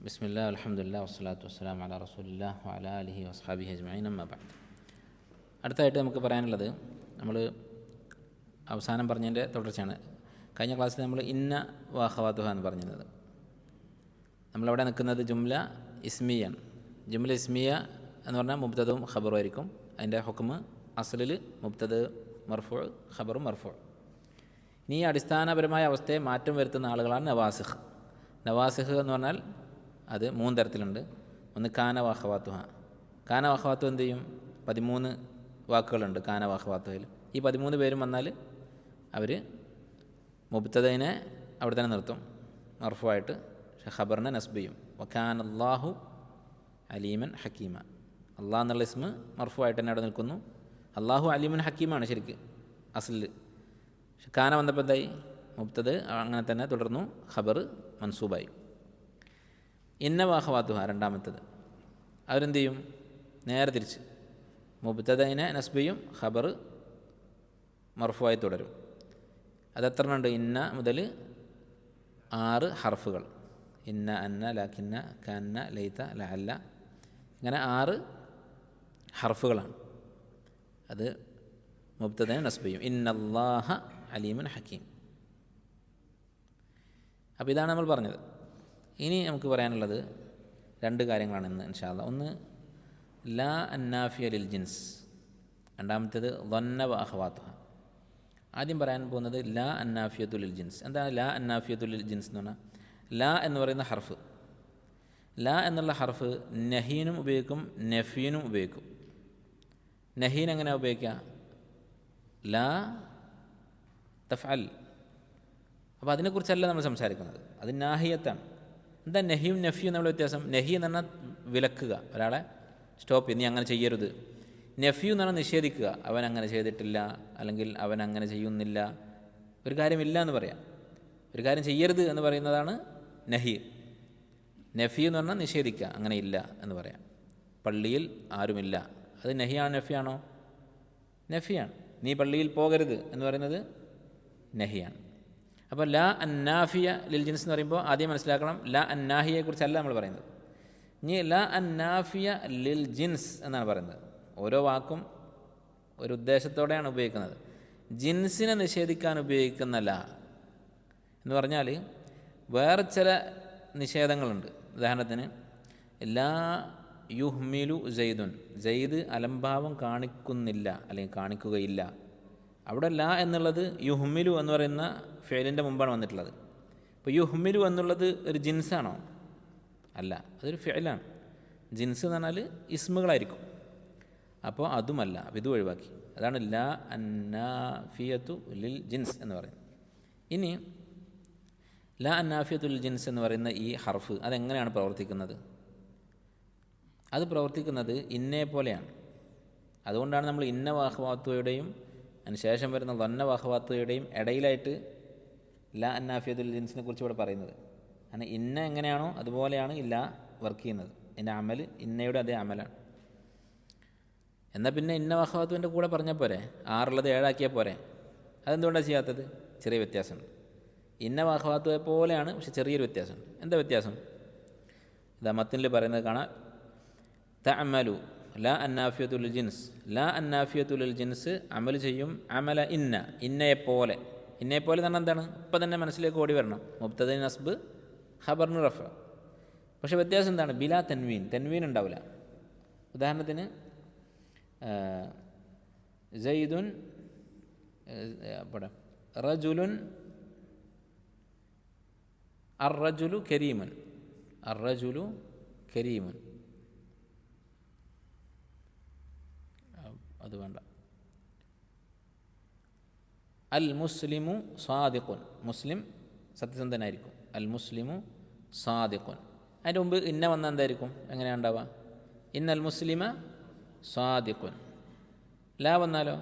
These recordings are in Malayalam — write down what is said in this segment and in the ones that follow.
بسم الله الحمد لله والصلاة والسلام على رسول الله وعلى آله وأصحابه أجمعين أما بعد അടുത്തായിട്ട് നമുക്ക് പറയാനുള്ളത് നമ്മൾ അവസാനം പറഞ്ഞതിൻ്റെ തുടർച്ചയാണ് കഴിഞ്ഞ ക്ലാസ്സിൽ നമ്മൾ ഇന്ന വാഹവാത്തുഹ എന്ന് പറഞ്ഞത് നമ്മളവിടെ നിൽക്കുന്നത് ജുംല ഇസ്മിയാണ് ജുംല ഇസ്മിയ എന്ന് പറഞ്ഞാൽ മുബ്തദവും ഖബറും ആയിരിക്കും അതിൻ്റെ ഹുക്കുമ് അസലിൽ മുബ്തദ് മർഫു ഖബറും മർഫു ഇനി ഈ അടിസ്ഥാനപരമായ അവസ്ഥയെ മാറ്റം വരുത്തുന്ന ആളുകളാണ് നവാസിഹ് നവാസിഹ് എന്ന് പറഞ്ഞാൽ അത് മൂന്ന് തരത്തിലുണ്ട്. ഒന്ന് കാന വാഹവാത്തുഹ കാന എന്ത് ചെയ്യും? പതിമൂന്ന് വാക്കുകളുണ്ട് കാന വാഹവാത്തുഹയിൽ ഈ പതിമൂന്ന് പേരും വന്നാൽ അവർ മുബ്തദൈനെ അവിടെ തന്നെ നിർത്തും. മർഫുവായിട്ട് പക്ഷെ ഖബറിനെ നസ്ബ് ചെയ്യും. അള്ളാഹു അലീമൻ ഹക്കീമ. അള്ളാഹ് എന്നുള്ള ഇസ്മ മർഫുവായിട്ട് തന്നെ അവിടെ നിൽക്കുന്നു. അള്ളാഹു അലീമൻ ഹക്കീമാണ് ശരിക്ക് പക്ഷെ കാന വന്നപ്പോൾ എന്തായി? മുബ്തദ് അങ്ങനെ തന്നെ തുടർന്നു. ഖബർ മൻസൂബായി. ഇന്ന വാഹവാത്തുഹ രണ്ടാമത്തത്. അവരെന്ത് ചെയ്യും നേരെ തിരിച്ച്. മുബ്തദൈനെ നസ്ബിയും ഖബർ മർഫുവായി തുടരും. അതെത്ര ഉണ്ട് ഇന്ന മുതൽ ആറ് ഹർഫുകൾ. ഇന്ന അന്ന ലക്കിന്ന കന്ന ലൈത്ത ലഹല്ല ഇങ്ങനെ ആറ് ഹർഫുകളാണ്. അത് മുബ്തദൈന നസ്ബിയും. ഇന്നല്ലാഹ അലീമൻ ഹക്കീം. അപ്പോൾ ഇതാണ് നമ്മൾ പറഞ്ഞത്. ഇനി നമുക്ക് പറയാനുള്ളത് രണ്ട് കാര്യങ്ങളാണ് ഇന്ന് ഇൻഷാല്ല ഒന്ന് ലാ അന്നാഫിയ ലിൽ ജിൻസ്. രണ്ടാമത്തേത് വന്നവ വാഹവാത്തുഹ ആദ്യം പറയാൻ പോകുന്നത് ലാ അന്നാഫിയത്തുലിൽ ജിൻസ്. എന്താണ് ലാ അന്നാഫിയത്തുലിൽ ജിൻസ് എന്ന് പറഞ്ഞാൽ? ലാ എന്ന് പറയുന്ന ഹർഫ്. ലാ എന്നുള്ള ഹർഫ് നഹീനും ഉപയോഗിക്കും നഫീനും ഉപയോഗിക്കും. നഹീൻ എങ്ങനെ ഉപയോഗിക്കുക? ലാ തഫ്അൽ. അപ്പോൾ അതിനെക്കുറിച്ചല്ല നമ്മൾ സംസാരിക്കുന്നത്. അത് നാഹിയത്താണ്. എന്താ നഹിയും നഫിയും നമ്മൾ വ്യത്യാസം? നഹി എന്ന് പറഞ്ഞാൽ വിലക്കുക. ഒരാളെ സ്റ്റോപ്പ് ചെയ്ത് നീ അങ്ങനെ ചെയ്യരുത്. നഫിയു എന്ന് പറഞ്ഞാൽ നിഷേധിക്കുക. അവൻ അങ്ങനെ ചെയ്തിട്ടില്ല. അല്ലെങ്കിൽ അവൻ അങ്ങനെ ചെയ്യുന്നില്ല. ഒരു കാര്യമില്ല എന്ന് പറയാം. ഒരു കാര്യം ചെയ്യരുത് എന്ന് പറയുന്നതാണ് നഹി. നഫി എന്ന് പറഞ്ഞാൽ നിഷേധിക്കുക. അങ്ങനെ ഇല്ല എന്ന് പറയാം. പള്ളിയിൽ ആരുമില്ല. അത് നഹിയാണോ നഫിയാണോ? നഫിയാണ്. നീ പള്ളിയിൽ പോകരുത് എന്ന് പറയുന്നത് നഹിയാണ്. അപ്പോൾ ല അന്നാഫിയ ലിൽ ജിൻസ് എന്ന് പറയുമ്പോൾ ആദ്യം മനസ്സിലാക്കണം ലാ അന്നാഹിയെക്കുറിച്ചല്ല നമ്മൾ പറയുന്നത്. ഇനി ല അന്നാഫിയ ലിൽ ജിൻസ് എന്നാണ് പറയുന്നത്. ഓരോ വാക്കും ഒരു ഉദ്ദേശത്തോടെയാണ് ഉപയോഗിക്കുന്നത്. ജിൻസിനെ നിഷേധിക്കാൻ ഉപയോഗിക്കുന്ന ല എന്ന് പറഞ്ഞാൽ വേറെ ചില നിഷേധങ്ങളുണ്ട്. ഉദാഹരണത്തിന് ലാ യുഹ്മിലു ജയ്ദുൻ ജയ്ദ് അലംഭാവം കാണിക്കുന്നില്ല അല്ലെങ്കിൽ കാണിക്കുകയില്ല. അവിടെ ലാ എന്നുള്ളത് യുഹ്മിലു എന്ന് പറയുന്ന ഫേലിന്റെ മുമ്പാണ് വന്നിട്ടുള്ളത്. അപ്പോൾ യുഹ്മിലു എന്നുള്ളത് ഒരു ജിൻസാണോ? അല്ല അതൊരു ഫേലാണ്. ജിൻസ് എന്ന് പറഞ്ഞാൽ ഇസ്മുകളായിരിക്കും. അപ്പോൾ അതുമല്ല ഇത് ഒഴിവാക്കി. അതാണ് ലാ അന്നാഫിയത്തു ലിൽ ജിൻസ് എന്ന് പറയുന്നത്. ഇനി ലാ അന്നാഫിയത്തുൽ ജിൻസ് എന്ന് പറയുന്ന ഈ ഹർഫ് അതെങ്ങനെയാണ് പ്രവർത്തിക്കുന്നത്? അത് പ്രവർത്തിക്കുന്നത് ഇന്നേ പോലെയാണ്. അതുകൊണ്ടാണ് നമ്മൾ ഇന്ന വാഹവാത്തുവയുടെയും അതിന് ശേഷം വരുന്ന വന്ന വഹവാത്തയുടെയും ഇടയിലായിട്ട് ലാ അന്നാഫിയതുൽ ജിൻസിനെ കുറിച്ച് ഇവിടെ പറയുന്നത്. അങ്ങനെ ഇന്ന എങ്ങനെയാണോ അതുപോലെയാണ് ഇല്ല വർക്ക് ചെയ്യുന്നത്. എന്റെ അമൽ ഇന്നയുടെ അതേ അമലാണ്. എന്നാൽ പിന്നെ ഇന്ന വഹവാത്തുവിന്റെ കൂടെ പറഞ്ഞാൽ പോരെ? ആറുള്ളത് ഏഴാക്കിയാൽ പോരെ? അതെന്തുകൊണ്ടാണ് ചെയ്യാത്തത്? ചെറിയ വ്യത്യാസമുണ്ട്. ഇന്ന വാഹവാത്തുവെ പോലെയാണ് പക്ഷെ ചെറിയൊരു വ്യത്യാസമുണ്ട്. എന്താ വ്യത്യാസം? ഇതാ മത്തിനിൽ പറയുന്നത് കാണാം. തഅമലു ലാ അന്നാഫിയത്തുൽ ജിൻസ്. ലാ അന്നാഫിയത്തുൽ ജിൻസ് അമൽ ചെയ്യും. അമല ഇന്ന ഇന്നയെപ്പോലെ ഇന്നയെപ്പോലെ തന്നെ എന്താണ്? ഇപ്പം തന്നെ മനസ്സിലേക്ക് ഓടി വരണം. മുബ്തദ നസ്ബ് ഖബറിന് റഫ. പക്ഷേ വ്യത്യാസം എന്താണ്? ബിലാ തൻവീൻ. തൻവീൻ ഉണ്ടാവില്ല. ഉദാഹരണത്തിന് ജയ്ദുൻ പടം റജുലുൻ അർ റജുലു കരീമൻ. അർ റജുലു കരീമുൻ. അത് വേണ്ട. അൽ മുസ്ലിമു സാദിഖുൻ. മുസ്ലിം സത്യസന്ധനായിരിക്കും അൽ മുസ്ലിമു സാദിഖുൻ. അതിന്റെ മുമ്പ് ഇന്ന വന്ന എന്തായിരിക്കും? എങ്ങനെയാണ് ഉണ്ടാവുക? ഇന്നൽ മുസ്ലിമ സാദിഖുൻ. ലാ വന്നാലോ?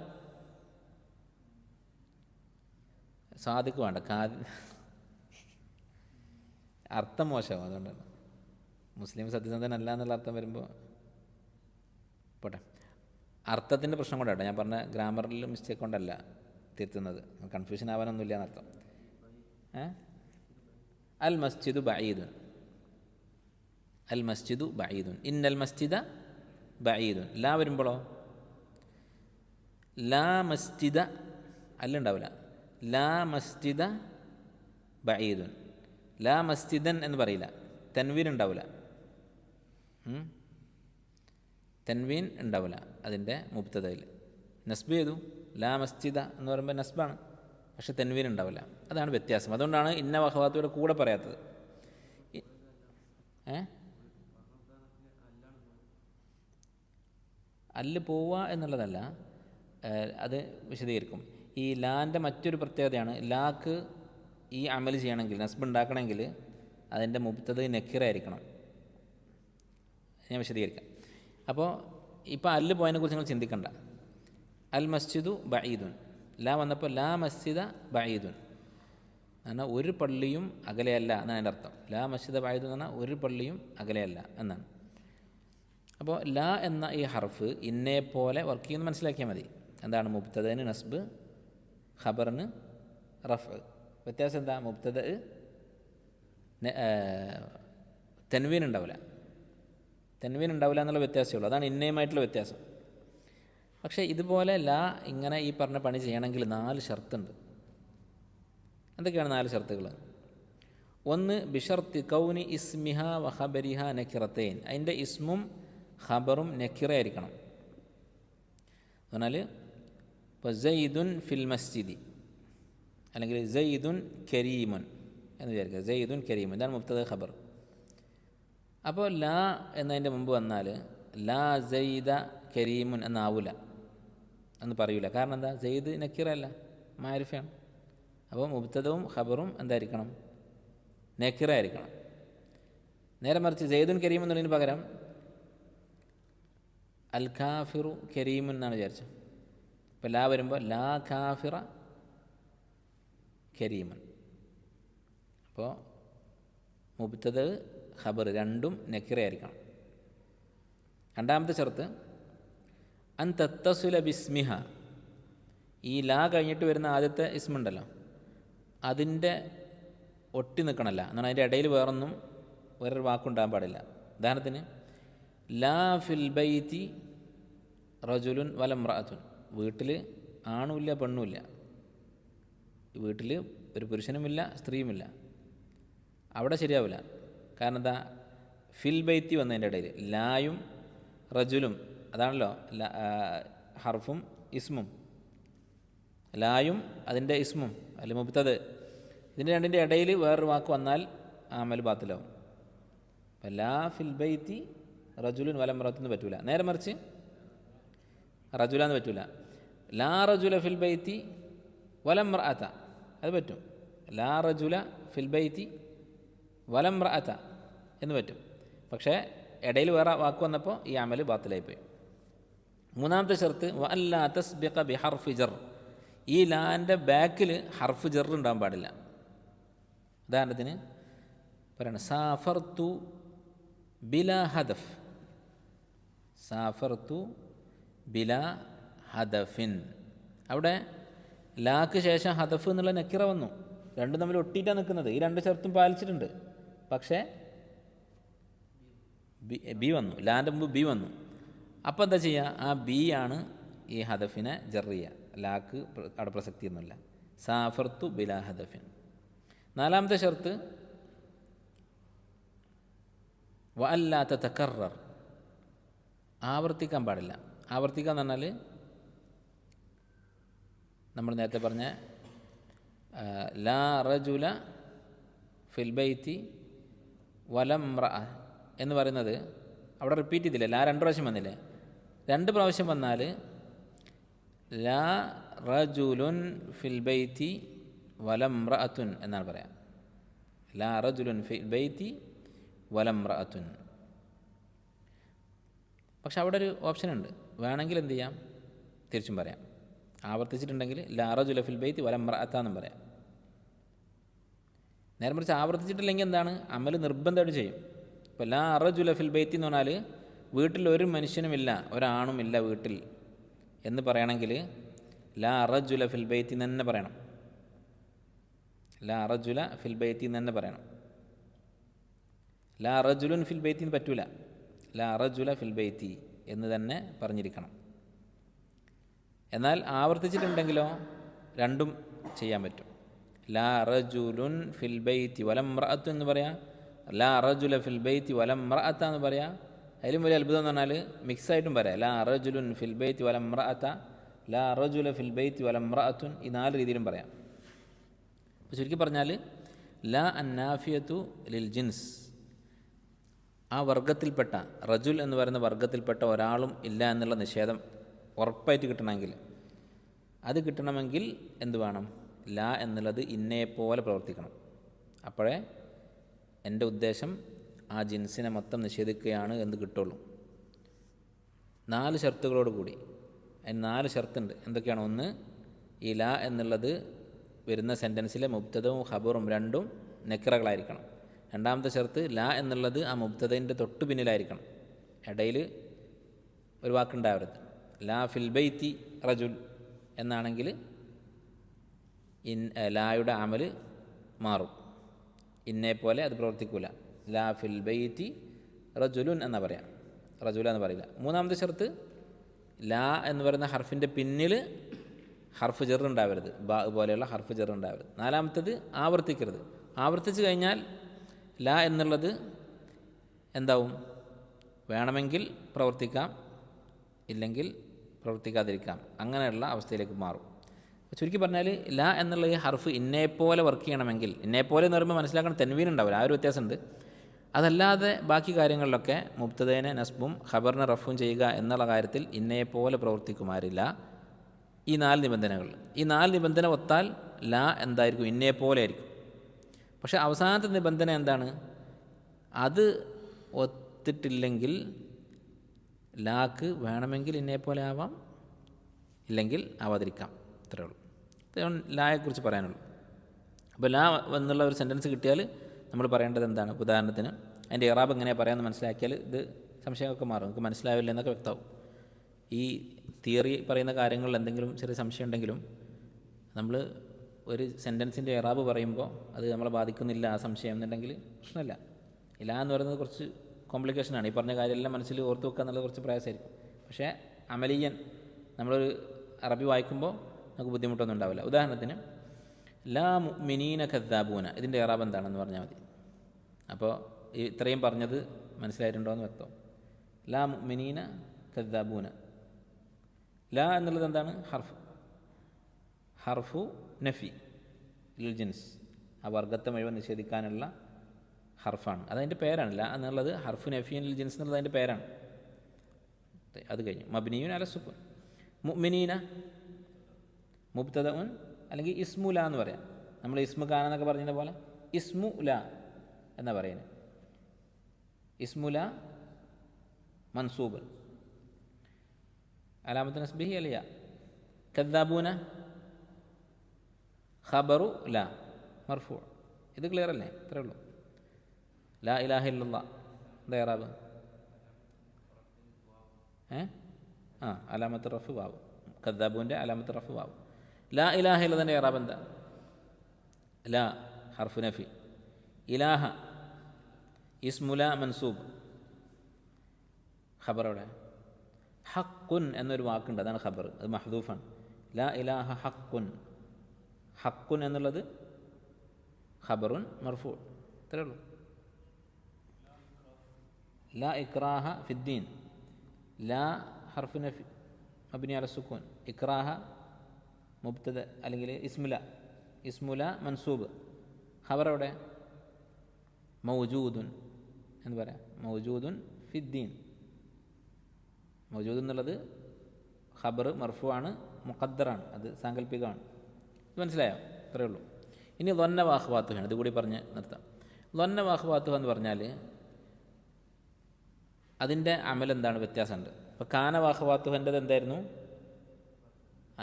സാദിഖ് വേണ്ട. കാ അർത്ഥം മോശമാവും അതുകൊണ്ടാണ്. മുസ്ലിം സത്യസന്ധനല്ല എന്നുള്ള അർത്ഥം വരുമ്പോൾ പോട്ടെ. അർത്ഥത്തിന്റെ പ്രശ്നം കൊണ്ടാണ് ഞാൻ പറഞ്ഞ ഗ്രാമറിൽ മിസ്റ്റേക്ക് കൊണ്ടല്ല തിരുത്തുന്നത്. കൺഫ്യൂഷൻ ആവാനൊന്നുമില്ല എന്നർത്ഥം അൽ മസ്ജിദു ബഈദുൻ. അൽ മസ്ജിദു ബഈദുൻ. ഇന്നൽ മസ്ജിദ ബഈദുൻ. ലാ വരുമ്പോഴോ ലാ മസ്ജിദ അല്ലുണ്ടാവില്ല. ലാ മസ്ജിദ ബഈദുൻ. ലാ മസ്ജിദൻ എന്ന് പറയില്ല. തൻവീൻ ഉണ്ടാവില്ല? തൻവീൻ ഉണ്ടാവില്ല. അതിന്റെ മുപ്തതയിൽ നസ്ബ് ചെയ്തു. ലാ മസ്ജിദ എന്ന് പറയുമ്പോൾ നസ്ബാണ്. പക്ഷെ തെൻവീൻ ഉണ്ടാവില്ല. അതാണ് വ്യത്യാസം. അതുകൊണ്ടാണ് ഇന്ന വഹവാത്തോടെ കൂടെ പറയാത്തത്. ഏ? അല്ല് പോവുക എന്നുള്ളതല്ല അത് വിശദീകരിക്കും. ഈ ലാന്റെ മറ്റൊരു പ്രത്യേകതയാണ് ലാക്ക് ഈ അമൽ ചെയ്യണമെങ്കിൽ നസ്ബ് ഉണ്ടാക്കണമെങ്കിൽ അതിന്റെ മുബ്തത് നക്കിറായിരിക്കണം. ഞാൻ വിശദീകരിക്കാം. അപ്പോൾ ഇപ്പോൾ അല്ല് പോയതിനെക്കുറിച്ച് നിങ്ങൾ ചിന്തിക്കണ്ട. അൽ മസ്ജിദു ബഈദുൻ. ലാ വന്നപ്പോൾ ലാ മസ്ജിദ ബഈദുൻ. എന്നാൽ ഒരു പള്ളിയും അകലെയല്ല എന്നാണ് എന്റെ അർത്ഥം. ലാ മസ്ജിദ ബഈദുൻ എന്ന് പറഞ്ഞാൽ ഒരു പള്ളിയും അകലെയല്ല എന്നാണ്. അപ്പോൾ ലാ എന്ന ഈ ഹർഫ് ഇന്നേ പോലെ വർക്ക് ചെയ്യുന്നത് മനസ്സിലാക്കിയാൽ മതി. എന്താണ് മുബ്തദന് നസ്ബ് ഖബറിന് റഫ്. വ്യത്യാസം എന്താ? മുബ്തദ തെൻവീൻ ഉണ്ടാവില്ല തെൻവീൻ ഉണ്ടാവില്ല എന്നുള്ള വ്യത്യാസമേ ഉള്ളൂ. അതാണ് ഇന്നയുമായിട്ടുള്ള വ്യത്യാസം. പക്ഷേ ഇതുപോലെ ലാ ഇങ്ങനെ ഈ പറഞ്ഞ പണി ചെയ്യണമെങ്കിൽ നാല് ഷർത്തുണ്ട്. എന്തൊക്കെയാണ് നാല് ഷർത്തുകൾ? ഒന്ന് ബിഷർത്തി കൗനി ഇസ്മിഹ വഹബരിഹ നക്കിറത്തേൻ. അതിന്റെ ഇസ്മും ഖബറും നക്കിറയായിരിക്കണം. പറഞ്ഞാൽ ഇപ്പോൾ ജയ്ദുൻ ഫിൽ മസ്ജിദി അല്ലെങ്കിൽ ജയ്ദുൻ കരീമൻ എന്ന് വിചാരിക്കുക. ജയ്ദുൻ കരീമൻ. ഇതാണ് മുബ്തദ ഖബർ. അപ്പോൾ ലാ എന്നതിന്റെ മുമ്പ് വന്നാൽ ലാ ജയ്ദ കരീമുൻ എന്നാവൂല. എന്ന് പറയൂല. കാരണം എന്താ? ജയ്ദ് നക്കീറല്ല. മാരിഫയാണ്. അപ്പോൾ മുബ്തദവും ഖബറും എന്തായിരിക്കണം? നക്കീറായിരിക്കണം. നേരെ മറിച്ച് ജയ്ദുൻ കരീം എന്നുള്ളതിന് പകരം അൽ ഖാഫിറു കരീമുൻ എന്നാണ് വിചാരിച്ചത്. ഇപ്പോൾ ലാ വരുമ്പോൾ ലാ ഖാഫിറ കരീമൻ. അപ്പോൾ മുബ്തദ് ഖബർ രണ്ടും നക്കിറയായിരിക്കണം രണ്ടാമത്തെ ചെറുത്ത് അൻ തത്തസുല ബിസ്മിഹ. ഈ ലാ കഴിഞ്ഞിട്ട് വരുന്ന ആദ്യത്തെ ഇസ്മുണ്ടല്ലോ അതിന്റെ ഒട്ടി നിൽക്കണമല്ല എന്നാണ് അതിന്റെ ഇടയിൽ വേറൊന്നും വേറൊരു വാക്കുണ്ടാകാൻ പാടില്ല. ഉദാഹരണത്തിന് ലാ ഫിൽ ബൈതി റജുലുൻ വലംറാത്തുൻ വീട്ടിൽ ആണുമില്ല പെണ്ണുമില്ല. വീട്ടിൽ ഒരു പുരുഷനുമില്ല സ്ത്രീയുമില്ല. അവിടെ ശരിയാവില്ല. കാരണം എന്താ ഫിൽ ബൈത്തി വന്നതിന്റെ ഇടയിൽ ലായും റജുലും അതാണല്ലോ ഹർഫും ഇസ്മും. ലായും അതിന്റെ ഇസ്മും അല്ലെ മുബ്തത് ഇതിന്റെ രണ്ടിന്റെ ഇടയിൽ വേറൊരു വാക്ക് വന്നാൽ ആമൽ ബാത്തിലാവും. ലാ ഫിൽ ബൈത്തി റജുലുൻ വലംറത്തുനിന്ന് പറ്റൂല. നേരെ മറിച്ച് റജുല എന്ന് പറ്റൂല. ലാ റജുല ഫിൽ ബൈത്തി വലംറഅത്ത അത് പറ്റും. ലാ റജുല ഫിൽ ബൈത്തി വലംറഅത്ത എന്ന് പറ്റും. പക്ഷേ ഇടയിൽ വേറെ വാക്ക് വന്നപ്പോൾ ഈ അമൽ ബാത്തിലായിപ്പോയി. മൂന്നാമത്തെ ഷർത്ത് വല്ലാ തസ്ബിഖ ബി ഹർഫ് ജർ. ഈ ലാന്റെ ബാക്കിൽ ഹർഫ് ജർ ഉണ്ടാകാൻ പാടില്ല. ഉദാഹരണത്തിന് പറയണം തു ബില ഹദഫ്. സാഫർ തു ബില ഹദഫിൻ. അവിടെ ലാക്ക് ശേഷം ഹദഫ് എന്നുള്ള നക്കിറ വന്നു. രണ്ടും തമ്മിൽ ഒട്ടിയിട്ടാണ് നിൽക്കുന്നത്. ഈ രണ്ട് ഷർത്തും പാലിച്ചിട്ടുണ്ട്. പക്ഷേ ബി ബി വന്നു. ലാന്റെ മുമ്പ് ബി വന്നു. അപ്പോൾ എന്താ ചെയ്യുക ആ ബി ആണ് ഈ ഹദഫിനെ ജറിയ. ലാക്ക് അവിടെ പ്രസക്തിയൊന്നുമില്ല. സാഫർത്തു ബിലാ ഹദഫിൻ. നാലാമത്തെ ഷർത്ത്. വ തക്കറർ ആവർത്തിക്കാൻ പാടില്ല. ആവർത്തിക്കുക എന്ന് പറഞ്ഞാൽ നമ്മൾ നേരത്തെ പറഞ്ഞ ലാ റജുല ഫിൽബൈത്തി വലം വലം എന്ന് പറയുന്നത് അവിടെ റിപ്പീറ്റ് ചെയ്തില്ല? ലാ രണ്ട് പ്രാവശ്യം വന്നില്ലേ? രണ്ട് പ്രാവശ്യം വന്നാൽ ലാ റജുലുൻ ഫിൽ ബൈത്തി വലം അത്തുൻ എന്നാണ് പറയാം. ലാ റജുലുൻ ഫിൽ ബൈത്തി വലം അത്തുൻ പക്ഷെ അവിടെ ഒരു ഓപ്ഷൻ ഉണ്ട്. വേണമെങ്കിൽ എന്ത് ചെയ്യാം? തിരിച്ചും പറയാം. ആവർത്തിച്ചിട്ടുണ്ടെങ്കിൽ ലാ റജുല ഫിൽ ബൈത്തി വലം റഅത്താന്നും പറയാം. നേരെ മറിച്ച് ആവർത്തിച്ചിട്ടില്ലെങ്കിൽ എന്താണ്? അമൽ നിർബന്ധമായിട്ട് ചെയ്യും. ഇപ്പോൾ ലാ അറജുല ഫിൽ ബൈത്തി എന്ന് പറഞ്ഞാൽ വീട്ടിൽ ഒരു മനുഷ്യനുമില്ല ഒരാണുമില്ല വീട്ടിൽ. എന്ന് പറയണമെങ്കിൽ ലാ അറജുല ഫിൽ ബൈത്തി എന്ന് തന്നെ പറയണം. ലാ അറജുല ഫിൽ ബൈത്തി എന്ന് തന്നെ പറയണം. ലാ അറജുലുൻ ഫിൽ ബൈത്തി എന്ന് പറ്റൂല. ലാ അറജുല ഫിൽ ബൈത്തി എന്ന് തന്നെ പറഞ്ഞിരിക്കണം. എന്നാൽ ആവർത്തിച്ചിട്ടുണ്ടെങ്കിലോ രണ്ടും ചെയ്യാൻ പറ്റും. ലാ റജുലുൻ ഫിൽ ബൈത്തി വലം എന്ന് പറയാം ലാ അറജുല ഫിൽ ബൈത്തി വലം മ്രഅത്ത എന്ന് പറയാം. അതിലും വലിയ അത്ഭുതം എന്ന് പറഞ്ഞാൽ മിക്സ് ആയിട്ടും പറയാം. ലാ അറജുലുൻ ഫിൽ ബൈത്തി വലം മ്രഅത്ത ലാ അറജുല ഫിൽ ബൈത്തി വലം മ്രഅത്തുൻ ഈ നാല് രീതിയിലും പറയാം. അപ്പോൾ ചുരുക്കി പറഞ്ഞാൽ ലാ അന്നാഫിയത്തു ലിൽ ജിൻസ്. ആ വർഗത്തിൽപ്പെട്ട റജുൽ എന്ന് പറയുന്ന വർഗത്തിൽപ്പെട്ട ഒരാളും ഇല്ല എന്നുള്ള നിഷേധം ഉറപ്പായിട്ട് കിട്ടണമെങ്കിൽ അത് കിട്ടണമെങ്കിൽ എന്ത് വേണം? ലാ എന്നുള്ളത് ഇന്നയെപ്പോലെ പ്രവർത്തിക്കണം. അപ്പോഴേ എന്റെ ഉദ്ദേശം ആ ജിൻസിനെ മൊത്തം നിഷേധിക്കുകയാണ് എന്ന് കിട്ടുള്ളൂ. നാല് ഷർത്തുകളോട് കൂടി. അതിന് നാല് ഷർത്തുണ്ട്. എന്തൊക്കെയാണ്? ഒന്ന് ഈ ലാ എന്നുള്ളത് വരുന്ന സെന്റൻസിലെ മുബ്തദവും ഖബറും രണ്ടും നെക്കറകളായിരിക്കണം രണ്ടാമത്തെ ഷർത്ത് ല എന്നുള്ളത് ആ മുബ്തദന്റെ തൊട്ട് പിന്നിലായിരിക്കണം. ഇടയിൽ ഒരു വാക്കുണ്ടാവരുത്. ലാ ഫിൽ ബൈത്തി റജുൽ എന്നാണെങ്കിൽ ഇൻ ലായുടെ അമൽ മാറും. ഇന്നെ പോലെ അത് പ്രവർത്തിക്കൂല. ലാ ഫിൽ റജുലുൻ എന്ന് പറയാം. റജുല എന്ന് പറയില്ല. മൂന്നാമത്തെ ഷർത്ത് ലാ എന്ന് പറയുന്ന ഹർഫിന്റെ പിന്നിൽ ഹർഫ് ചെറു ഉണ്ടാവരുത് ബാ പോലെയുള്ള ഹർഫ് ചെറു ഉണ്ടാവരുത് നാലാമത്തത് ആവർത്തിക്കരുത്. ആവർത്തിച്ചു കഴിഞ്ഞാൽ ലാ എന്നുള്ളത് എന്താവും? വേണമെങ്കിൽ പ്രവർത്തിക്കാം ഇല്ലെങ്കിൽ പ്രവർത്തിക്കാതിരിക്കാം. അങ്ങനെയുള്ള അവസ്ഥയിലേക്ക് മാറും. ചുരുക്കി പറഞ്ഞാൽ ല എന്നുള്ള ഈ ഹർഫ് ഇന്നേപ്പോലെ വർക്ക് ചെയ്യണമെങ്കിൽ ഇന്നേപ്പോലെ എന്ന് പറയുമ്പോൾ മനസ്സിലാക്കണം തെൻവീൻ ഉണ്ടാവില്ല ആ ഒരു വ്യത്യാസമുണ്ട്. അതല്ലാതെ ബാക്കി കാര്യങ്ങളിലൊക്കെ മുബ്തദേനെ നസ്ബും ഖബറിനെ റഫും ചെയ്യുക എന്നുള്ള കാര്യത്തിൽ ഇന്നേപ്പോലെ പ്രവർത്തിക്കുമാരില്ല. ഈ നാല് നിബന്ധനകൾ. ഈ നാല് നിബന്ധന ഒത്താൽ ല എന്തായിരിക്കും? ഇന്നേപ്പോലെ ആയിരിക്കും. പക്ഷേ അവസാനത്തെ നിബന്ധന എന്താണ്? അത് ഒത്തിട്ടില്ലെങ്കിൽ ലാക്ക് വേണമെങ്കിൽ ഇന്നേപ്പോലെ ആവാം ഇല്ലെങ്കിൽ ആവാതിരിക്കാം. ഇത്രയേ ഉള്ളൂ. ലായെക്കുറിച്ച് പറയാനുള്ളൂ. അപ്പോൾ ലാ എന്നുള്ള ഒരു സെന്റൻസ് കിട്ടിയാൽ നമ്മൾ പറയേണ്ടത് എന്താണ്? ഉദാഹരണത്തിന് അതിന്റെ ഇറാബ് എങ്ങനെയാണ് പറയാമെന്ന് മനസ്സിലാക്കിയാൽ ഇത് സംശയമൊക്കെ മാറും. നമുക്ക് മനസ്സിലാവില്ല എന്നൊക്കെ വ്യക്തമാവും. ഈ തിയറി പറയുന്ന കാര്യങ്ങളിൽ എന്തെങ്കിലും ചെറിയ സംശയം ഉണ്ടെങ്കിലും നമ്മൾ ഒരു സെന്റൻസിന്റെ ഇറാബ് പറയുമ്പോൾ അത് നമ്മളെ ബാധിക്കുന്നില്ല ആ സംശയം എന്നുണ്ടെങ്കിൽ പ്രശ്നമില്ല ഇല്ല എന്ന് പറയുന്നത് കുറച്ച് കോംപ്ലിക്കേഷനാണ് ഈ പറഞ്ഞ കാര്യമെല്ലാം മനസ്സിൽ ഓർത്ത് വെക്കുക എന്നുള്ളത് കുറച്ച് പ്രയാസമായിരിക്കും. പക്ഷേ അമലീയൻ നമ്മളൊരു അറബി വായിക്കുമ്പോൾ നമുക്ക് ബുദ്ധിമുട്ടൊന്നും ഉണ്ടാവില്ല. ഉദാഹരണത്തിന് ലാ മിനീന ഖദ്ദാബൂന ഇതിന്റെ ഇറാബ് എന്താണെന്ന് പറഞ്ഞാൽ മതി. അപ്പോൾ ഇത്രയും പറഞ്ഞത് മനസ്സിലായിട്ടുണ്ടോ എന്ന് വ്യക്തം. ലാ മിനീന ഖദ്ദാബൂന ലാ എന്നുള്ളത് എന്താണ്? ഹർഫ്. ഹർഫു നഫി ലിൽ ആ വർഗത്തെ മുഴുവൻ നിഷേധിക്കാനുള്ള ഹർഫാണ്. അതതിന്റെ പേരാണ്. ലാ എന്നുള്ളത് ഹർഫു നഫിയൻ ലിൽ ജിൻസ് എന്നുള്ളത് അതിന്റെ പേരാണ്. അത് കഴിഞ്ഞു. മബ്നിയുൻ അല സുക്കുൻ. മുഅ്മിനീന മുബ്തദ ഉൻ അല്ലെങ്കിൽ ഇസ്മു ല എന്ന് പറയാം. നമ്മൾ ഇസ്മു ഖാൻ എന്നൊക്കെ പറഞ്ഞ പോലെ ഇസ്മു ല എന്നാ പറയുന്നത് ഇസ്മു ല മൻസൂബ്. അലാമത്ത് നസ്ബിഹി അലിയ. കദ്ദാബൂന ഖബറു ല. മർഫു. ഇത് ക്ലിയർ അല്ലേ? ഇത്രേ ഉള്ളൂ. ലാ ഇലാഹ ഇല്ല എന്താ ഇറാബ്? ഏ? ആ അലാമത്ത് റഫ് വാവ്. കദ്ദാബുവിന്റെ അലാമത്ത് റഫ് വാവ്. ലാ ഇലാഹ ഇല്ലതിന്റെ ഇറാബ് എന്താ ലാ ഹർഫു നഫി ഇലാഹ ഇസ്മുല മൻസൂബ് ഖബർ അവിടെ. ഹക്കുൻ എന്നൊരു വാക്കുണ്ട്. അതാണ് ഖബർ. അത് മഹദൂഫാണ്. ലാ ഇലാഹ ഹക്കുൻ ഹക്കുൻ എന്നുള്ളത് ഖബറുൻ മർഫൂ ഇത്രേ ഉള്ളൂ. ലാ ഇക്രാഹ ഫിദ്ദീൻ ലാ ഹർഫു നഫി മബിനി അല സുക്കൂൻ ഇക്രാഹ മുബ്തദ അല്ലെങ്കിൽ ഇസ്മുല. ഇസ്മുല മൻസൂബ്. ഖബർ മൗജൂദുൻ എന്ന് പറയാം. മൗജൂദുൻ ഫിദ്ദീൻ. മൗജൂദ് എന്നുള്ളത് ഖബർ മർഫുവാണ് മുഖദ്ദറാണ് അത് സാങ്കല്പികമാണ് ഇത് മനസ്സിലായോ? ഇത്രയേ ഉള്ളൂ. ഇനി ലൊന്ന വാഹ്വാത്തുഹാണ് ഇതുകൂടി പറഞ്ഞ് നിർത്താം. ലൊന്ന വാഹ്വാത്തുഹ എന്ന് പറഞ്ഞാൽ അതിന്റെ അമലെന്താണ്? വ്യത്യാസമുണ്ട്. അപ്പോൾ കാന വാഹ്വാത്തുഹന്റെത് എന്തായിരുന്നു?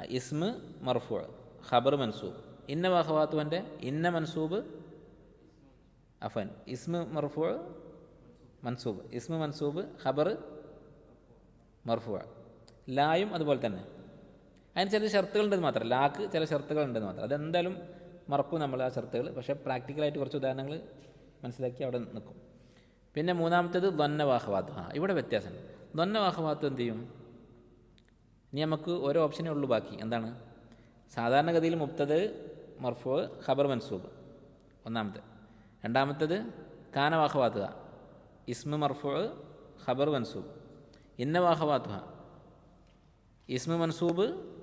ഇസ്മ് മർഫു ഖബർ മൻസൂബ്. ഇന്ന വഹവാത്തുവന്റെ ഇന്ന മൻസൂബ് അഫൻ. ഇസ്മ് മർഫു മൻസൂബ്. ഇസ്മ് മൻസൂബ് ഖബർ മർഫു ലായും അതുപോലെ തന്നെ. അതിന് ചില ഷർത്തുകളുണ്ടെന്ന് മാത്രം. ലാക്ക് ചില ഷർത്തുകളുണ്ടെന്ന് മാത്രം. അതെന്തായാലും മറക്കും നമ്മൾ ആ ഷർത്തുകൾ. പക്ഷേ പ്രാക്ടിക്കലായിട്ട് കുറച്ച് ഉദാഹരണങ്ങൾ മനസ്സിലാക്കി അവിടെ നിൽക്കും. പിന്നെ മൂന്നാമത്തേത് ദ്വന്നവാഹവാത്ത് ആ ഇവിടെ വ്യത്യാസമുണ്ട്. ദ്വന്നവാഹവാത്ത് എന്ത് ചെയ്യും? ഇനി നമുക്ക് ഓരോ ഓപ്ഷനേ ഉള്ളൂ ബാക്കി. എന്താണ്? സാധാരണഗതിയിൽ മുപ്തത് മർഫു ഖബർ മൻസൂബ്. ഒന്നാമത്തെ. രണ്ടാമത്തേത് കാനവാഹവാത്തുക ഇസ്മ മർഫു ഖബർ മൻസൂബ്. ഇന്നവാഹവാത്തുക ഇസ്മ മൻസൂബ്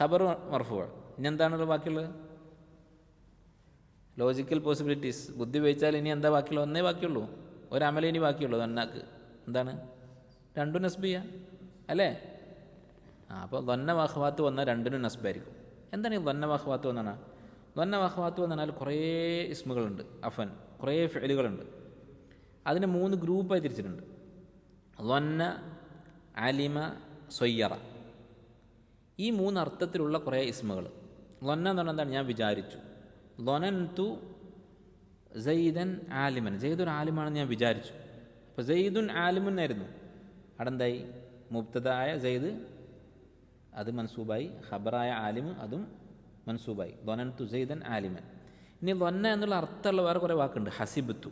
ഖബർ മർഫു. ഇനി എന്താണ് ബാക്കിയുള്ളത്? ലോജിക്കൽ പോസിബിലിറ്റീസ് ബുദ്ധി ഉപയോഗിച്ചാൽ ഇനി എന്താ ബാക്കിയുള്ളത്? ഒന്നേ ബാക്കിയുള്ളൂ. ഒരമല ഇനി ബാക്കിയുള്ളൂ. അന്നാക്ക് എന്താണ്? രണ്ടും നസ്ബിയ അല്ലേ? ആ അപ്പോൾ ദ്വന്നവാഹവാത്ത് വന്നാൽ രണ്ടിനും നസ്ബായിരിക്കും. എന്താണ് ഈ ദ്വന്നവാഹവാത്ത് വന്നാണ്? ദ്വന്നവാഹവാത്ത് വന്നാൽ കുറേ ഇസ്മുകളുണ്ട് അഫൻ കുറേ ഫെലുകളുണ്ട് അതിനെ മൂന്ന് ഗ്രൂപ്പായി തിരിച്ചിട്ടുണ്ട്. ദ്വന്ന അലിമ സൊയ്യറ ഈ മൂന്ന് അർത്ഥത്തിലുള്ള കുറേ ഇസ്മുകൾ. ദ്വന്ന എന്ന് പറഞ്ഞാൽ എന്താണ്? ഞാൻ വിചാരിച്ചു. ലൊനൻ തു ജയ്ദൻ ആലിമൻ. ജയ്ദുൻ ആലിമാണെന്ന് ഞാൻ വിചാരിച്ചു. അപ്പോൾ ജയ്ദുൻ ആലിമുൻ ആയിരുന്നു അടന്തായി? മുബ്തദായ സെയ്ദ് അത് മൻസൂബായി. ഖബറായ ആലിമ് അതും മൻസൂബായി. ദ്വനന്തു സെയ്ദൻ ആലിമൻ. ഇനി ധൊന്ന എന്നുള്ള അർത്ഥമുള്ള വേറെ കുറേ വാക്കുണ്ട്. ഹസിബ്ത്തു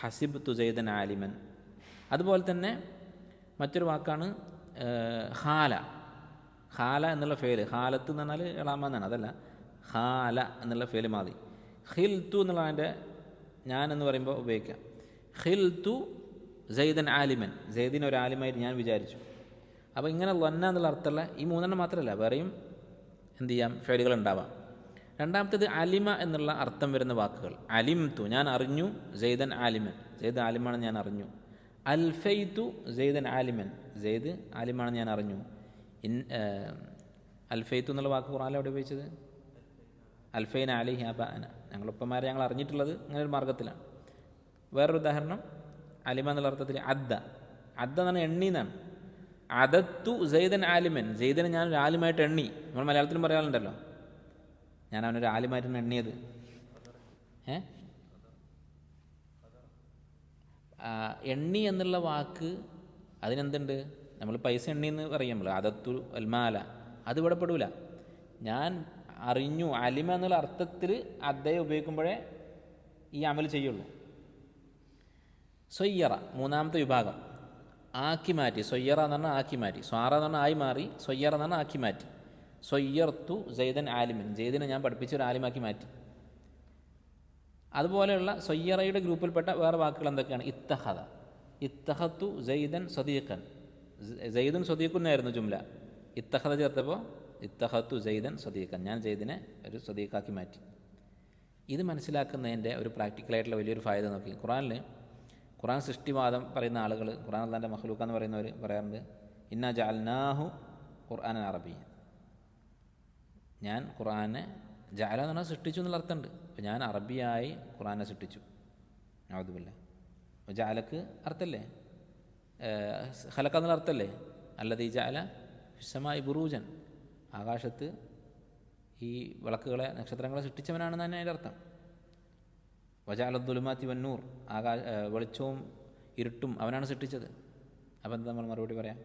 ഹസിബത്തു സെയ്ദൻ ആലിമൻ. അതുപോലെ തന്നെ മറ്റൊരു വാക്കാണ് ഹാല ഹാല എന്നുള്ള ഫേൽ. ഹാലത്ത് എന്ന് പറഞ്ഞാൽ എളാമ എന്നാണ് അതല്ല. ഹാല എന്നുള്ള ഫേൽ മാതി. ഹിൽ തു എന്നുള്ളതിന്റെ ഞാൻ എന്ന് പറയുമ്പോൾ ഉപയോഗിക്കാം. ഹിൽ തു സെയ്ദൻ ആലിമൻ. സെയ്ദിൻ ഒരു ആലിമായിട്ട് ഞാൻ വിചാരിച്ചു. അപ്പോൾ ഇങ്ങനെ ലൊന്ന എന്നുള്ള അർത്ഥമുള്ള ഈ മൂന്നെണ്ണം മാത്രമല്ല വേറെയും എന്ത് ചെയ്യാം? ഫേലുകൾ ഉണ്ടാവാം. രണ്ടാമത്തേത് അലിമ എന്നുള്ള അർത്ഥം വരുന്ന വാക്കുകൾ. അലിം തു ഞാൻ അറിഞ്ഞു ജെയ്തൻ ആലിമൻ. ജെയ്ദ് ആലിമാണ് ഞാൻ അറിഞ്ഞു. അൽഫൈത്തു ജെയ്ദൻ ആലിമൻ. ജെയ്ദ് ആലിമാണ് ഞാൻ അറിഞ്ഞു. ഇൻ അൽഫൈത്തു എന്നുള്ള വാക്ക് ഖുറാൻ എവിടെ ഉപയോഗിച്ചത്? അൽഫൈൻ അലി ഹാബാന ഞങ്ങളുപ്പന്മാരെ ഞങ്ങൾ അറിഞ്ഞിട്ടുള്ളത് അങ്ങനെ ഒരു മാർഗത്തിലാണ്. വേറൊരു ഉദാഹരണം അലിമ എന്നുള്ള അർത്ഥത്തിൽ അദ്ദ. അദ്ദ എന്നാണ് എണ്ണി എന്നാണ് ജെയ്തൻ ആലിമൻ. സെയ്ദനെ ഞാൻ ഒരു ആലിമായിട്ട് എണ്ണി. നമ്മൾ മലയാളത്തിലും പറയാറുണ്ടല്ലോ. ഞാൻ അവനൊരു ആലിമായിട്ടാണ് എണ്ണിയത്. ഏ? എണ്ണി എന്നുള്ള വാക്ക് അതിനെന്തുണ്ട്? നമ്മൾ പൈസ എണ്ണി എന്ന് പറയുമ്പോൾ അതത്തു അൽമാല അത് ഇവിടെ പെടൂല. ഞാൻ അറിഞ്ഞു അലിമ എന്നുള്ള അർത്ഥത്തിൽ അദ്ദേഹം ഉപയോഗിക്കുമ്പോഴേ ഈ അമൽ ചെയ്യുള്ളൂ. സൊയ്യറ മൂന്നാമത്തെ വിഭാഗം. ആക്കി മാറ്റി. സൊയ്യറ എന്ന് പറഞ്ഞാൽ ആക്കി മാറ്റി. സ്വാറ എന്ന് പറഞ്ഞാൽ ആയി മാറി. സൊയ്യറ എന്ന് പറഞ്ഞാൽ ആക്കി മാറ്റി. സൊയ്യർത്തു ജയ്തൻ ആലിമിൻ. ജയ്തിനെ ഞാൻ പഠിപ്പിച്ച ഒരു ആലിമാക്കി മാറ്റി. അതുപോലെയുള്ള സൊയ്യറയുടെ ഗ്രൂപ്പിൽപ്പെട്ട വേറെ വാക്കുകൾ എന്തൊക്കെയാണ്? ഇത്തഹദ. ഇത്തഹത്തു ജയ്തൻ സദീഖൻ. ജയ്ദൻ സദീഖുന്നായിരുന്നു ജുംല. ഇത്തഹദ ചേർത്തപ്പോൾ ഇത്തഹത്തു ജയ്തൻ സദീഖൻ. ഞാൻ ജയ്തിനെ ഒരു സദീഖാക്കി മാറ്റി. ഇത് മനസ്സിലാക്കുന്നതിന്റെ ഒരു പ്രാക്ടിക്കലായിട്ടുള്ള വലിയൊരു ഫായത നോക്കി. ഖുറാനിൽ ഖുറാൻ സൃഷ്ടിവാദം പറയുന്ന ആളുകൾ ഖുറാൻ അള്ളാന്റെ മഹ്ലൂക്ക എന്ന് പറയുന്നവർ പറയാറുണ്ട് ഇന്ന ജാൽനാഹു ഖുർആൻ അറബി ഞാൻ ഖുർആനെ ജാല എന്ന് പറഞ്ഞാൽ സൃഷ്ടിച്ചു എന്നുള്ള അർത്ഥമുണ്ട്. അപ്പോൾ ഞാൻ അറബിയായി ഖുർആനെ സൃഷ്ടിച്ചു. യാവതുമില്ല ജാലക്ക് അർത്ഥമല്ലേ ഹലക്ക എന്നുള്ള അർത്ഥമല്ലേ അല്ലത് ഈ ജാല വിശമായി ബുറൂജൻ. ആകാശത്ത് ഈ വിളക്കുകളെ നക്ഷത്രങ്ങളെ സൃഷ്ടിച്ചവനാണെന്ന് തന്നെ അതിന്റെ അർത്ഥം. വജാലദ്ദുലുമാത്തി വന്നൂർ ആകാ വെളിച്ചവും ഇരുട്ടും അവനാണ് സൃഷ്ടിച്ചത്. അപ്പം എന്താ നമ്മൾ മറുപടി പറയാം?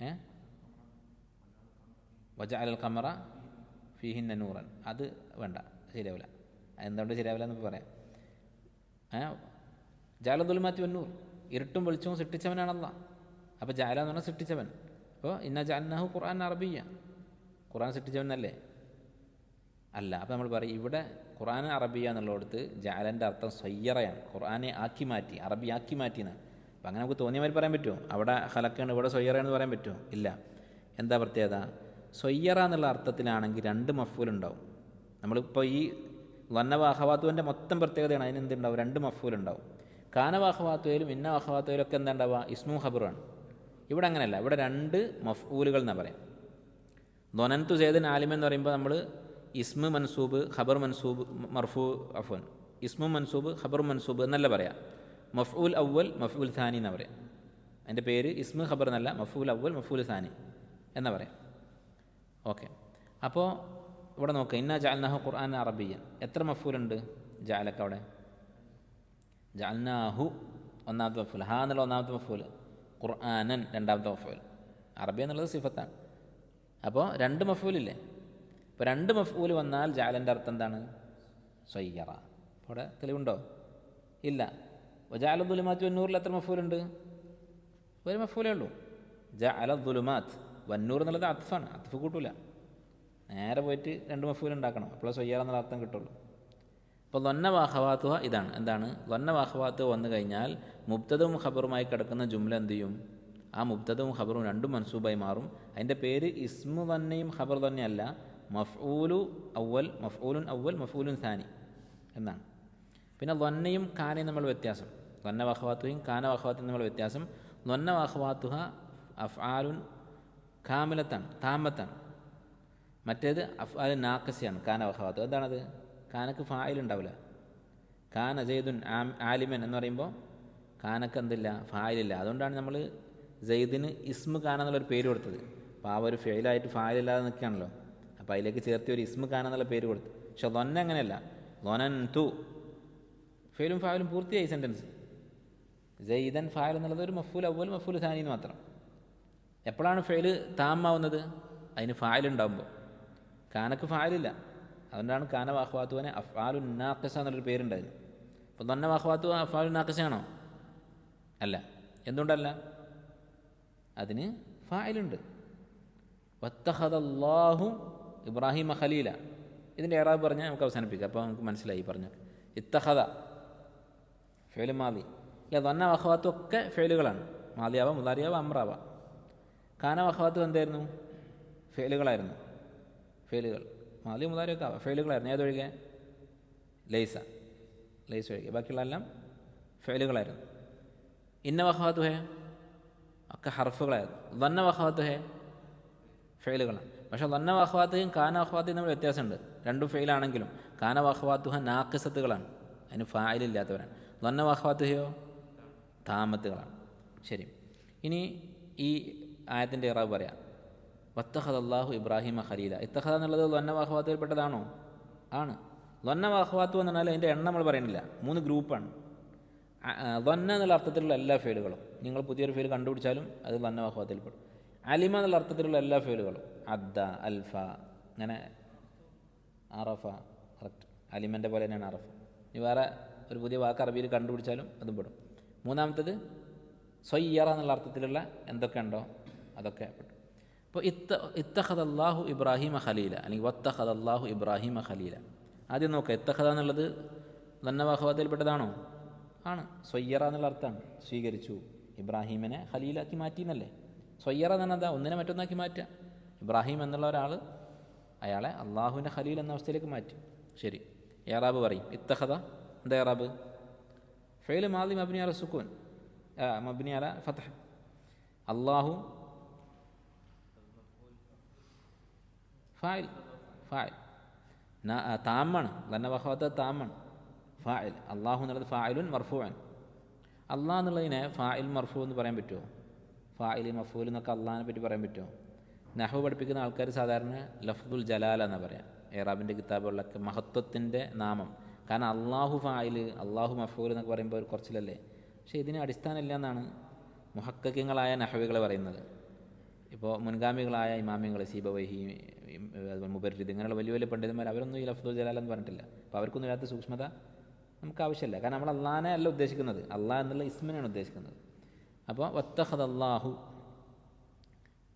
ഏ? വജാൽ കമറ ഫിഹിൻ നൂറൻ. അത് വേണ്ട ശരിയാവില്ല. എന്തുകൊണ്ട് ശരിയാവില്ല എന്ന് പറയാം. ഏ? ജാലദുലുമാത്തി വന്നൂർ ഇരുട്ടും വെളിച്ചവും സൃഷ്ടിച്ചവനാണല്ല അപ്പോൾ ജാല എന്ന് പറഞ്ഞാൽ സൃഷ്ടിച്ചവൻ. അപ്പോൾ ഇന്ന ജാലനാഹു ഖുർആൻ അറബിയ ഖുർആൻ സൃഷ്ടിച്ചവനല്ലേ? അല്ല അപ്പോൾ നമ്മൾ പറയും ഇവിടെ ഖുറാൻ അറബിയ എന്നുള്ളിടത്ത് ജാലന്റെ അർത്ഥം സയ്യറയാണ് ഖുറാനെ ആക്കി മാറ്റി അറബി ആക്കി മാറ്റിയെന്ന്. അപ്പം അങ്ങനെ നമുക്ക് തോന്നിയ മാതിരി പറയാൻ പറ്റുമോ? അവിടെ ഹലക്കാണ് ഇവിടെ സൊയ്യറയാണെന്ന് പറയാൻ പറ്റുമോ? ഇല്ല. എന്താ പ്രത്യേകത? സൊയ്യറ എന്നുള്ള അർത്ഥത്തിലാണെങ്കിൽ രണ്ട് മഫൂലുണ്ടാവും നമ്മളിപ്പോൾ ഈ വന്നവാഹവാത്തുവിന്റെ മൊത്തം പ്രത്യേകതയാണ് അതിന് എന്തുണ്ടാവും രണ്ട് മഫൂലുണ്ടാവും കാനവാഹവാത്തുവയിലും ഇന്ന വാഹവാത്തുവയിലും ഒക്കെ എന്താ ഉണ്ടാവുക? ഇസ്മു ഹബറാണ് ഇവിടെ അങ്ങനെയല്ല ഇവിടെ രണ്ട് മഫൂലുകൾ എന്നാണ് പറയാം. ദൊനന്തു സേദൻ ആലിമെന്ന് പറയുമ്പോൾ നമ്മൾ ഇസ്മ മൻസൂബ് ഖബർ മൻസൂബ് മർഫു അഫ്വൻ. ഇസ്മു മൻസൂബ് ഖബർ മൻസൂബ് എന്നല്ല പറയാം. മഫ്ഉൽ അവൽ മഫ്ഉൽ ഥാനി എന്ന് പറയാം. അതിന്റെ പേര് ഇസ്മു ഖബർ എന്നല്ല മഫ്ഉൽ അവൽ മഫ്ഉൽ ഥാനി എന്നാ പറയാം. ഓക്കെ. അപ്പോൾ ഇവിടെ നോക്കുക ഇന്ന ജാൽനാഹു ഖുർആൻ അറബിയൻ. എത്ര മഫൂലുണ്ട് ജാലക്ക് അവിടെ? ജാൽനാഹു ഒന്നാമത്തെ മഫൂൽ ഹാ എന്നുള്ള ഒന്നാമത്തെ മഫൂൽ ഖുർആനൻ രണ്ടാമത്തെ മഫൂൽ അറബി എന്നുള്ളത് സിഫത്താണ്. അപ്പോൾ രണ്ട് മഫൂലില്ലേ ഇപ്പോൾ രണ്ട് മഫൂൽ വന്നാൽ ജാലന്റെ അർത്ഥം എന്താണ്? സയ്യറ അവിടെ തെളിവുണ്ടോ? ഇല്ല. ജാല ദുലുമാത്ത് വന്നൂറിൽ എത്ര മഫൂലുണ്ട്? ഒരു മഫൂലേ ഉള്ളൂ. ജാല ദുലുമാത്ത് വന്നൂർ എന്നുള്ളത് അത്ഫാണ്. അത്ഫ് കൂട്ടൂല. നേരെ പോയിട്ട് രണ്ട് മഫൂൽ ഉണ്ടാക്കണം. അപ്പോൾ സൊയ്യാർ എന്നുള്ള അർത്ഥം കിട്ടുള്ളൂ. അപ്പോൾ ലൊന്ന വാഹവാത്തുഹ ഇതാണ്. എന്താണ്? ലൊന്ന വാഹവാത്തുഹ വന്നു കഴിഞ്ഞാൽ മുബ്തദവും ഖബറുമായി കിടക്കുന്ന ജുംല എന്ത് ചെയ്യും? ആ മുബ്തദവും ഖബറും രണ്ടും മൻസൂബായി മാറും. അതിന്റെ പേര് ഇസ്മു തന്നെയും ഖബർ തന്നെയല്ല. മഫ്ഊലു അവൽ മഫ്ഊലുൻ അവൽ മഫ്ഊലുൻ സാനി എന്നാണ്. പിന്നെ ലൊന്നയും കാനയും നമ്മൾ വ്യത്യാസം. ലൊന്ന വഹവാത്തുഹയും കാന വഹ്വാത്തും നമ്മൾ വ്യത്യാസം. ലൊന്ന വഹവാത്തുഹ അഫ്ആലുൻ കാമിലത്താണ് താമത്താണ്. മറ്റേത് അഫ്ആൽ നാക്കസിയാണ് കാന വഹ്വാത്തു എന്താണത്? കാനക്ക് ഫായിലുണ്ടാവില്ല കാന ജയ്ദുൻ ആലിമൻ എന്ന് പറയുമ്പോൾ കാനക്ക് എന്തില്ല? ഫായിലില്ല അതുകൊണ്ടാണ് നമ്മൾ ജയ്ദിന് ഇസ്മു കാന എന്നുള്ളൊരു പേര് കൊടുത്തത്. അപ്പോൾ ആ ഒരു ഫെയിലായിട്ട് ഫായിലില്ലാതെ നിൽക്കുകയാണല്ലോ. അപ്പോൾ അതിലേക്ക് ചേർത്തി ഒരു ഇസ്മ കാന എന്നുള്ള പേര് കൊടുത്തു. പക്ഷെ ലൊന്ന അങ്ങനെയല്ല. ലൊനൻ തു ഫെയിലും ഫാവലും പൂർത്തിയായി സെന്റൻസ് ജയ്ദൻ ഫായിൽ എന്നുള്ളത് ഒരു മഫൂൽ അവൽ മഫൂൽ സാനിന്ന് മാത്രം. എപ്പോഴാണ് ഫെയിൽ താമാവുന്നത്? അതിന് ഫാലുണ്ടാകുമ്പോൾ കാനക്ക് ഫാലില്ല. അതുകൊണ്ടാണ് കാന വാഹ്വാത്തുവിനെ അഫാലു നാക്കസ എന്നുള്ളൊരു പേരുണ്ടായിരുന്നു അപ്പോൾ തന്നെ വാഹ്വാത്തു അഫാലു നാക്കസയാണോ അല്ല. എന്തുകൊണ്ടല്ല? അതിന് ഫായിലുണ്ട് വത്തഹദല്ലാഹു ഇബ്രാഹിം ഖലീല. ഇതിന്റെ ഏറാബ് പറഞ്ഞാൽ നമുക്ക് അവസാനിപ്പിക്കാം. അപ്പോൾ നമുക്ക് മനസ്സിലായി പറഞ്ഞു. ഇത്തഹദ ഫേൽ മാതി ഇല്ല വന്ന വഹവാത്തും ഒക്കെ ഫേലുകളാണ്. മാതിയാവാം മുതാരിയാവാം അമ്രാവാം. കാന വഹവാത്തും എന്തായിരുന്നു? ഫേലുകളായിരുന്നു. ഫേലുകൾ. മാതി മുതാരിയൊക്കെ ആവാം. ഫേലുകളായിരുന്നു. ഏതൊഴികെ ലൈസ. ലൈസ് ഒഴികെ. ബാക്കിയുള്ള എല്ലാം ഫേലുകളായിരുന്നു. ഇന്ന വഹവാത്തു ഹേ ഒക്കെ ഹർഫുകളായിരുന്നു. വന്ന വഹവാത്തു ഹേ ഫെയിലുകളാണ് പക്ഷേ വന്ന വഹ്വാത്തുഹയും കാന വഹവാത്തും തമ്മിൽ വ്യത്യാസമുണ്ട്. രണ്ടും ഫെയിലാണെങ്കിലും കാന വഹ്വാത്തുഹ നാക്കിസത്തുകളാണ്. അതിന് ഫായിലില്ലാത്തവരാണ്. വന്ന വഹ്വാത്തുഹയോ? താമത്തുകളാണ്. ശരി. ഇനി ഈ ആയത്തിന്റെ ഇറാവ് പറയാം. വത്തഹദ് അള്ളാഹു ഇബ്രാഹിം ഖലീല. ഇത്തഹദ എന്നുള്ളത് ലൊന്ന വാഹവാത്തുകൾപ്പെട്ടതാണോ ആണ്. ലൊന്ന വാഹവാത്തു എന്ന് പറഞ്ഞാൽ അതിന്റെ എണ്ണം നമ്മൾ പറയുന്നില്ല. മൂന്ന് ഗ്രൂപ്പാണ്. ലൊന്ന എന്നുള്ള അർത്ഥത്തിലുള്ള എല്ലാ ഫെയിലുകളും. നിങ്ങൾ പുതിയൊരു ഫെയിൽ കണ്ടുപിടിച്ചാലും അത് ലൊന്ന വാഹവാത്തിൽപ്പെടും അലിമ എന്നുള്ള അർത്ഥത്തിലുള്ള എല്ലാ ഫേലുകളും അദ്ദ അൽഫ അങ്ങനെ അറഫ കറക്റ്റ്. അലിമന്റെ പോലെ തന്നെയാണ് അറഫ. ഇനി വേറെ ഒരു പുതിയ വാക്ക് അറബിയിൽ കണ്ടുപിടിച്ചാലും അതും പെടും. മൂന്നാമത്തത് സ്വയ്യറ എന്നുള്ള അർത്ഥത്തിലുള്ള എന്തൊക്കെ ഉണ്ടോ അതൊക്കെ പെട്ടു അപ്പോൾ ഇത്ത ഇത്തഹദ് അള്ളാഹു ഇബ്രാഹിമ ഖലീല അല്ലെങ്കിൽ വത്തഹദ് അള്ളാഹു ഇബ്രാഹിമ ഖലീല. ആദ്യം നോക്കുക ഇത്തഹദ എന്നുള്ളത് നന്നവാഹവാദയിൽപ്പെട്ടതാണോ ആണ്. സ്വയ്യറ എന്നുള്ള അർത്ഥമാണ് സ്വീകരിച്ചു. ഇബ്രാഹീമിനെ ഖലീലാക്കി മാറ്റി എന്നല്ലേ സൊയ്യറ എന്ന് പറഞ്ഞാൽ ഒന്നിനെ മറ്റൊന്നാക്കി മാറ്റുക. ഇബ്രാഹിം എന്നുള്ള ഒരാൾ അയാളെ അള്ളാഹുവിന്റെ ഖലീൽ എന്ന അവസ്ഥയിലേക്ക് മാറ്റി. ശരി. ഏറാബ് പറയും ഇത്തഹദ എന്താ ഏറാബ് ഫെയിൽ മാലി മബ്നി അല സുക്കൂൻ. മബ്നി അല ഫതഹ്. അള്ളാഹു ഫായിൽ ഫായിൽ. താമാണ് തന്നെ വഹവത്ത് താമാണ് ഫായിൽ. അള്ളാഹു എന്നുള്ളത് ഫായിലുൻ മർഫുവാൻ അള്ളാഹ് എന്നുള്ളതിനെ ഫായിൽ മർഫു എന്ന് പറയാൻ പറ്റുമോ? ഫായിൽ മഫൂൽ എന്നൊക്കെ അള്ളാഹിനെ പറ്റി പറയാൻ പറ്റുമോ? നഹു പഠിപ്പിക്കുന്ന ആൾക്കാർ സാധാരണ ലഫ്ദുൽ ജലാല എന്ന് പറയാം. ഏറാബിന്റെ കിതാബുകളിലൊക്കെ മഹത്വത്തിന്റെ നാമം. കാരണം അള്ളാഹു ഫായിൽ അള്ളാഹു മഫൂൽ എന്നൊക്കെ പറയുമ്പോൾ ഒരു കുറച്ചിലല്ലേ? പക്ഷേ ഇതിന് അടിസ്ഥാനമില്ല എന്നാണ് മുഹക്കങ്ങളായ നഹവികൾ പറയുന്നത്. ഇപ്പോൾ മുൻഗാമികളായ ഇമാമിങ്ങൾ സീബവഹി മുബരിദ് ഇങ്ങനെയുള്ള വലിയ വലിയ പണ്ഡിതന്മാർ അവരൊന്നും ഈ ലഫ്ദുൽ ജലാൽ എന്ന് പറഞ്ഞിട്ടില്ല. അപ്പോൾ അവർക്കൊന്നും ഇല്ലാത്ത സൂക്ഷ്മത നമുക്ക് ആവശ്യമില്ല. കാരണം നമ്മൾ അള്ളാഹാനെ അല്ല ഉദ്ദേശിക്കുന്നത്. അള്ളാഹ് എന്നുള്ള ഇസ്മിനാണ് ഉദ്ദേശിക്കുന്നത്. അപ്പോൾ വത്തഹദ് അള്ളാഹു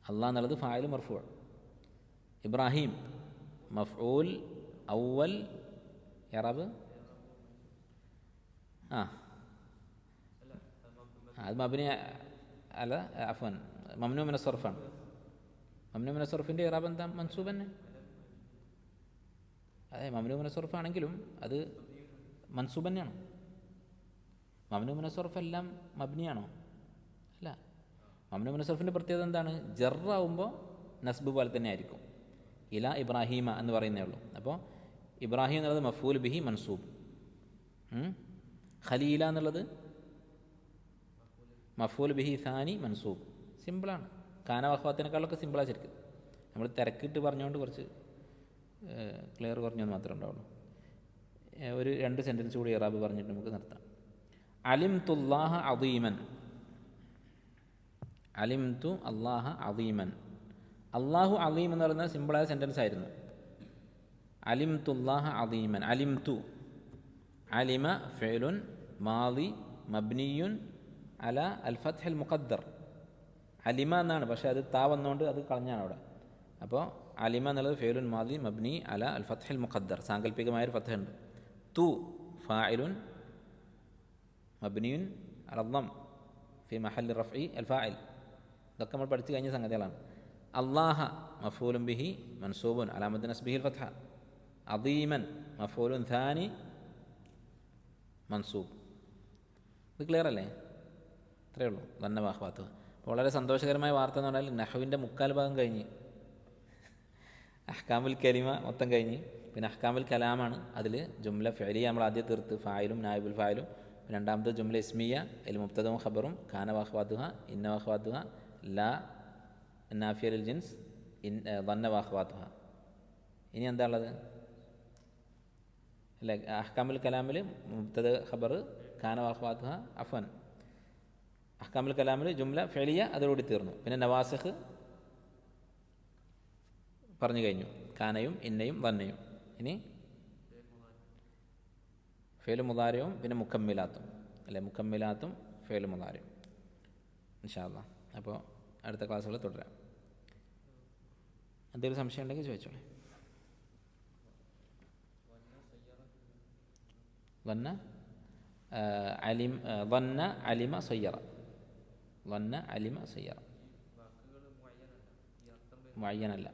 അള്ളാഹ് എന്നുള്ളത് ഫായൽ മർഫൂൾ ഇബ്രാഹിം മഫ്ഊൽ ഔവൽ എറബ്. ആ. അത് മബിനി അല്ല അഫൻ മംനു മിനസ്വർഫാണ് മമ്നു മംനു മിന സർഫിന്റെ ഇറാബ് എന്താ? മൻസൂബ് തന്നെ. അതെ മംനു മിനസ്വർഫാണെങ്കിലും അത് മൻസൂബ് തന്നെയാണ്. മംനു മിനസ്വർഫ് എല്ലാം മബ്നിയാണോ? മംനു മുനസഫിന്റെ പ്രത്യേകത എന്താണ്? ജറാവുമ്പോൾ നസ്ബ് പോലെ തന്നെ ആയിരിക്കും. ഇല ഇബ്രാഹീമ എന്ന് പറയുന്നേ ഉള്ളൂ. അപ്പോൾ ഇബ്രാഹിം എന്നുള്ളത് മഫൂൽ ബിഹി മൻസൂബ്. ഖലീല എന്നുള്ളത് മഫൂൽ ബിഹി സാനി മൻസൂബ്. സിമ്പിളാണ് കാന വഹ്വാത്തിനേക്കാളൊക്കെ സിമ്പിളാണ് ശരിക്കും. നമ്മൾ തിരക്കിട്ട് പറഞ്ഞുകൊണ്ട് കുറച്ച് ക്ലിയർ കുറഞ്ഞു മാത്രമേ ഉണ്ടാവുള്ളൂ. ഒരു രണ്ട് സെന്റൻസ് കൂടി ഇറാബ് പറഞ്ഞിട്ട് നമുക്ക് നിർത്താം. അലിം തുല്ലാഹ അദീമൻ. അലിം തു അള്ളാഹ അലീമൻ അള്ളാഹു അലീം എന്ന് പറയുന്ന സിമ്പിളായ സെന്റൻസ് ആയിരുന്നു. അലിം തുല്ലാഹ അലീമൻ അലിം തു അലിമ ഫെലുൻ മാലി മബ്നിയുൻ അല അൽ ഫത്ഹൽ മുഖദ്ദർ. അലിമ എന്നാണ്. പക്ഷേ അത് താ വന്നുകൊണ്ട് അത് കളഞ്ഞാണ് അവിടെ. അപ്പോൾ അലിമ എന്നുള്ളത് ഫേലുൻ മാദി മബ്നി അല അൽ മുഖദ്ദർ. സാങ്കല്പികമായൊരു ഫത്ഹ ഉണ്ട് തു ഫായിലുൻ മബ്നിയുൻ അലം ഫി മഹൽ റഫ് അൽ ഫായിൽ ഇതൊക്കെ നമ്മൾ പഠിച്ചു കഴിഞ്ഞ സംഗതികളാണ്. അള്ളാഹ മഫൂലും ബിഹി മൻസൂബുൻ അലാമദ്ദീൻ അസ്ബിഹിൽ ഫത്ഹ. അദീമൻ മഫൂലുൻ ധാനി മൻസൂബ്. ഇത് ക്ലിയർ അല്ലേ? ഇത്രയേ ഉള്ളൂ. അപ്പോൾ വളരെ സന്തോഷകരമായ വാർത്ത എന്ന് പറഞ്ഞാൽ നഹുവിന്റെ മുക്കാൽ ഭാഗം കഴിഞ്ഞ്. അഹ്കാമുൽ കലിമ മൊത്തം കഴിഞ്ഞ്. പിന്നെ അഹ്കാമുൽ കലാമാണ് അതിൽ ജുംല ഫെലിയ നമ്മൾ ആദ്യം തീർത്ത്. ഫായിലും നായിബുൽ ഫായിലും. രണ്ടാമത്തെ ജുംല ഇസ്മിയ അതിൽ മുബ്തദും ഖബറും. ഖാന വാഹ്വാദുഹ ഇന്ന വാഹ്വാത്തുഹ ലാ നാഫിയൽ ജിൻസ് ഇൻ വന്ന വാഹ്വാത്തുഹ. ഇനി എന്താ ഉള്ളത്? അല്ലെ അഹ്കാമുൽ കലാമിൽ മുബ്തദ് ഖബർ ഖാന വാഹ്വാത്തുഹ അഫൻ അഹ്കാമുൽ കലാമിൽ ജുംല ഫെളിയ അതോടുകൂടി തീർന്നു. പിന്നെ നവാസഹ് പറഞ്ഞു കഴിഞ്ഞു. കാനയും ഇന്നയും വന്നയും. ഇനി ഫേലു മുതാരവും പിന്നെ മുക്കമ്മിലാത്തും. അല്ലെ മുക്കമ്മിലാത്തും ഫേലു മുതാരവും ഇൻഷാല്ല അപ്പോൾ അടുത്ത ക്ലാസ്സുകൾ തുടരാം. എന്തെങ്കിലും സംശയം ഉണ്ടെങ്കിൽ ചോദിച്ചോളെ. വന്ന അലിം വന്ന അലിമ സയ്യറ വന്ന അലിമ സയ്യറ വയ്യനല്ല.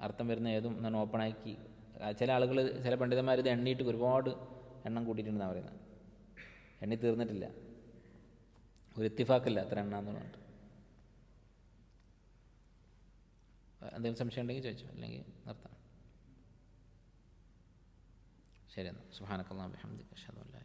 അർത്ഥം വരുന്ന ഏതും എന്നാണ് ഓപ്പണാക്കി. ചില ആളുകൾ ചില പണ്ഡിതന്മാർ ഇത് എണ്ണിയിട്ട് ഒരുപാട് എണ്ണം കൂട്ടിയിട്ടുണ്ടെന്നാണ് പറയുന്നത്. എണ്ണി തീർന്നിട്ടില്ല. ഒരു ഇത്തിഫാക്കില്ല അത്ര എണ്ണ എന്ന് പറഞ്ഞിട്ട്. എന്തെങ്കിലും സംശയം ഉണ്ടെങ്കിൽ ചോദിച്ചോ അല്ലെങ്കിൽ നിർത്താം. ശരി എന്നാൽ സുഹാനക്കല്ലാം അല്ലാ ഇലാഹ